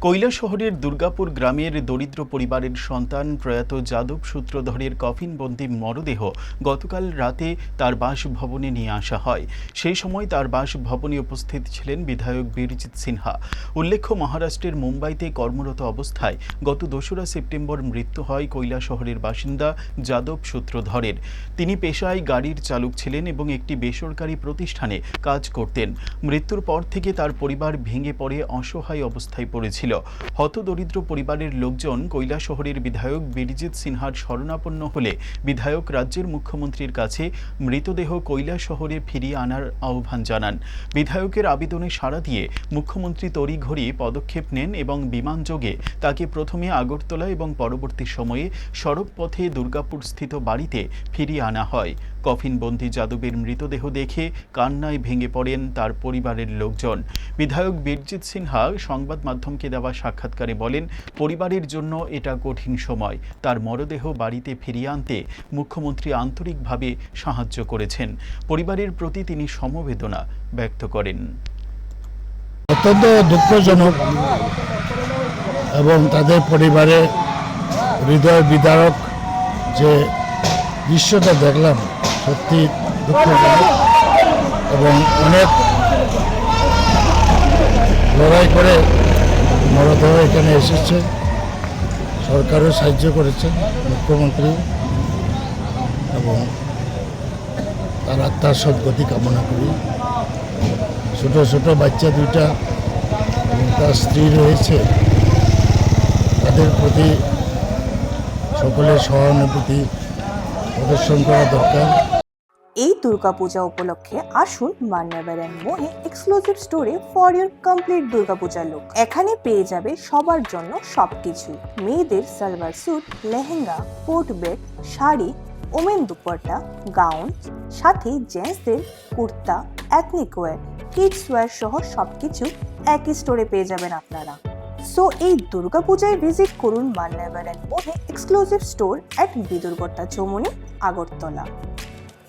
কৈলাসহরের দুর্গাপুর গ্রামের দরিদ্র পরিবারের সন্তান প্রয়াত যাদব সূত্রধরের কফিনবন্দি মরদেহ গতকাল রাতে তার বাসভবনে নিয়ে আসা হয়। সেই সময় তার বাসভবনে উপস্থিত ছিলেন বিধায়ক বীরজিৎ সিনহা। উল্লেখ্য, মহারাষ্ট্রের মুম্বাইতে কর্মরত অবস্থায় গত দোসরা সেপ্টেম্বর মৃত্যু হয় কৈলাসহরের বাসিন্দা যাদব সূত্রধরের। তিনি পেশায় গাড়ির চালক ছিলেন এবং একটি বেসরকারি প্রতিষ্ঠানে কাজ করতেন। মৃত্যুর পর থেকে তার পরিবার ভেঙে পড়ে, অসহায় অবস্থায় পড়েছিল। হতদরিদ্র পরিবারের লোকজন কৈলাসহরের বিধায়ক বীরজিৎ সিনহার শরণাপন্ন হলে বিধায়ক রাজ্যের মুখ্যমন্ত্রীর কাছে মৃতদেহ কৈলাসহরে ফিরিয়ে আনার আহ্বান জানান। বিধায়কের আবেদনে সাড়া দিয়ে মুখ্যমন্ত্রী তড়িঘড়ি পদক্ষেপ নেন এবং বিমানযোগে তাকে প্রথমে আগরতলা এবং পরবর্তী সময়ে সড়ক পথে দুর্গাপুর স্থিত বাড়িতে ফিরিয়ে আনা হয়। কফিনবন্দি যাদবের মৃতদেহ দেখে কান্নায় ভেঙে পড়েন তার পরিবারের লোকজন। বিধায়ক বীরজিৎ সিনহা সংবাদ মাধ্যমকে দেওয়া সাক্ষাৎকারে বলেন, পরিবারের জন্য এটা কঠিন সময়। তার মরদেহ বাড়িতে ফিরিয়ে আনতে মুখ্যমন্ত্রী আন্তরিকভাবে সাহায্য করেছেন। পরিবারের প্রতি তিনি সমবেদনা ব্যক্ত করেন। অত্যন্ত দুঃখজনক এবং তাদের পরিবারে হৃদয় বিদারক যে দৃশ্যটা দেখলাম সত্যি দুঃখজনক এবং অনেক লড়াই করে মরদেহ এখানে এসেছে। সরকারও সাহায্য করেছে মুখ্যমন্ত্রী এবং তার আত্মার সদ্গতি কামনা করি। ছোট ছোট বাচ্চা দুইটা তার স্ত্রী রয়েছে, তাদের প্রতি সকলের সহানুভূতি প্রদর্শন করা দরকার। এই দুর্গাপূজা উপলক্ষে আসুন মান্নাবেরান মোহে এক্সক্লুসিভ স্টোরে for your complete Durga Puja look এখানে পেয়ে যাবে সবার জন্য সবকিছু। মেয়েদের সালোয়ার স্যুট লেহেঙ্গা কোট বেড শাড়ি ওমেন দুপাট্টা গাউন সাথে জেন্টসদের kurta ethnic wear kids wear সহ সবকিছু একই স্টোরে পেয়ে যাবেন আপনারা। সো এই দুর্গাপূজায় ভিজিট করুন মান্নাবেরান মোহে এক্সক্লুসিভ স্টোর অ্যাট বিদুর্গট্টা চৌমনি আগরতলা।